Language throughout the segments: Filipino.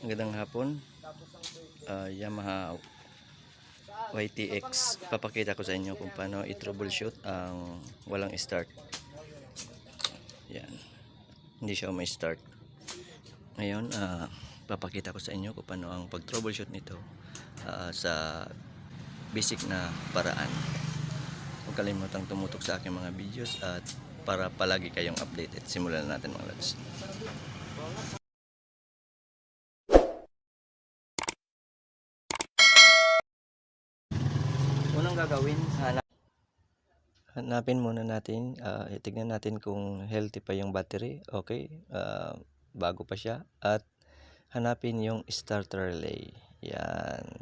Magandang hapon. Ah, Yamaha YTX. Papakita ko sa inyo kung paano i-troubleshoot ang walang start. Yan. Hindi siya may start. Ngayon, ah, papakita ko sa inyo kung paano ang pag-troubleshoot nito ah, sa basic na paraan. Huwag kalimutang tumutok sa aking mga videos at para palagi kayong updated. Simulan na natin mga lads. Gagawin, hanap hanapin muna natin, ah, itignan natin kung healthy pa yung battery, okay, ah, bago pa siya, at hanapin yung starter relay. Yan.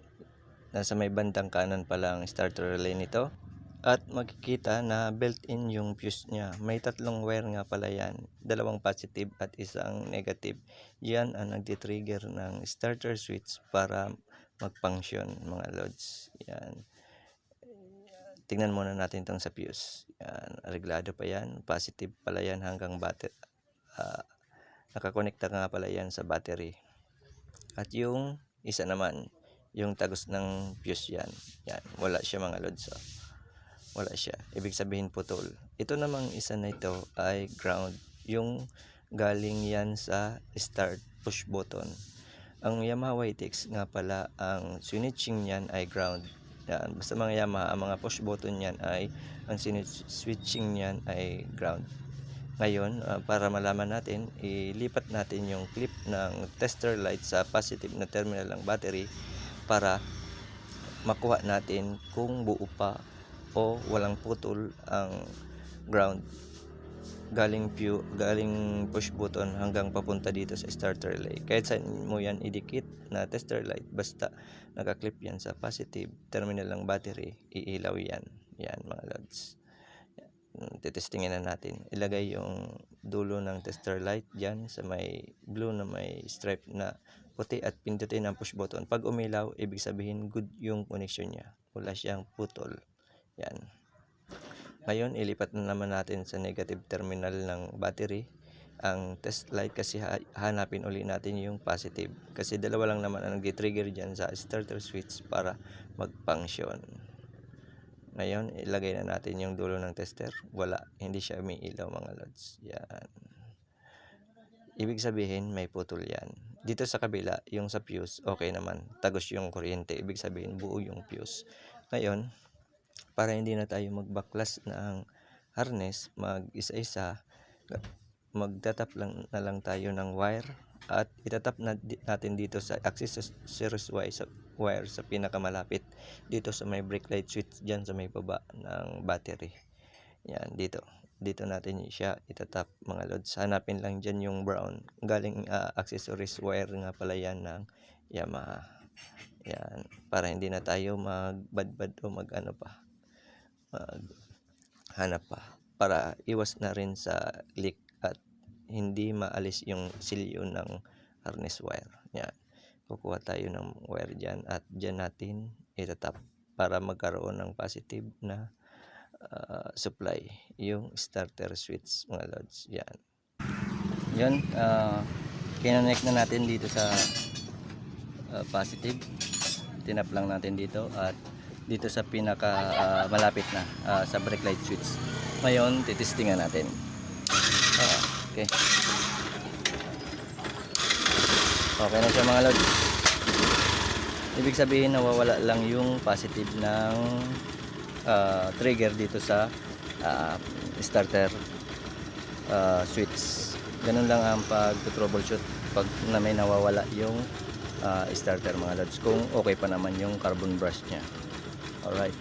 Nasa may bandang kanan pa lang starter relay nito. At makikita na built-in yung fuse niya. May tatlong wire nga pala yan. Dalawang positive at isang negative. Yan ang nagtitrigger ng starter switch para mag-function mga loads. Yan. Tingnan muna natin itong sa fuse. Yan. Reglado pa yan. Positive pala yan hanggang battery. Ah, nakakonekta nga pala yan sa battery. At yung isa naman, yung tagos ng fuse yan. Yan. Wala siya mga loads. Oh. Wala siya. Ibig sabihin putol. Ito namang isa na ito ay ground. Yung galing yan sa start push button. Ang Yamaha YTX nga pala, ang switching niyan ay ground. Yan. Basta mga Yamaha, ang mga push button niyan ay, ang switching niyan ay ground. Ngayon, ah, para malaman natin, ilipat natin yung clip ng tester light sa positive na terminal ng battery para makuha natin kung buo pa o walang putol ang ground galing pu galing push button hanggang papunta dito sa starter relay. Kahit saan mo yan idikit na tester light, basta nakaklip yan sa positive terminal ng battery, iilaw yan. Yan mga lods. Titestingin na natin. Ilagay yung dulo ng tester light dyan sa may blue na may stripe na puti at pindutin ang push button. Pag umilaw, ibig sabihin good yung connection niya. Wala siyang putol. Yan. Ngayon, ilipat na naman natin sa negative terminal ng battery ang test light kasi ha- hanapin uli natin yung positive. Kasi dalawa lang naman ang nag-trigger dyan sa starter switch para mag-function. Ngayon, ilagay na natin yung dulo ng tester. Wala, hindi siya may ilaw mga lods. Yan. Ibig sabihin, may putol yan. Dito sa kabila, yung sa fuse, okay naman. Tagos yung kuryente. Ibig sabihin, buo yung fuse. Ngayon, para hindi na tayo magbaklas ng harness, mag-isa-isa, magtatap lang na lang tayo ng wire at itatap na, natin dito sa accessories wire sa, wire sa pinakamalapit dito sa may brake light switch dyan sa may baba ng battery. Yan dito. Dito natin siya itatap mga loads hanapin lang dyan yung brown. Galing ah, accessories wire nga pala yan ng Yamaha. Yan para hindi na tayo magbadbad o mag ano pa mag hanap pa para iwas na rin sa leak at hindi maalis yung silyo ng harness wire. Yan. Kukuha tayo ng wire dyan at dyan natin itatap para magkaroon ng positive na ah, supply yung starter switch mga lods. Yan. Yan. Uh, kinonect na natin dito sa ah, positive. Tinap lang natin dito at dito sa pinaka ah, malapit na ah, sa brake light switch. Ngayon, titistingan natin. Ah, okay. Okay na siya mga lods. Ibig sabihin nawawala lang yung positive ng ah, trigger dito sa ah, starter ah, switch. Ganun lang ang pag-troubleshoot pag na may nawawala yung ah, starter mga lods. Kung okay pa naman yung carbon brush niya. Alright.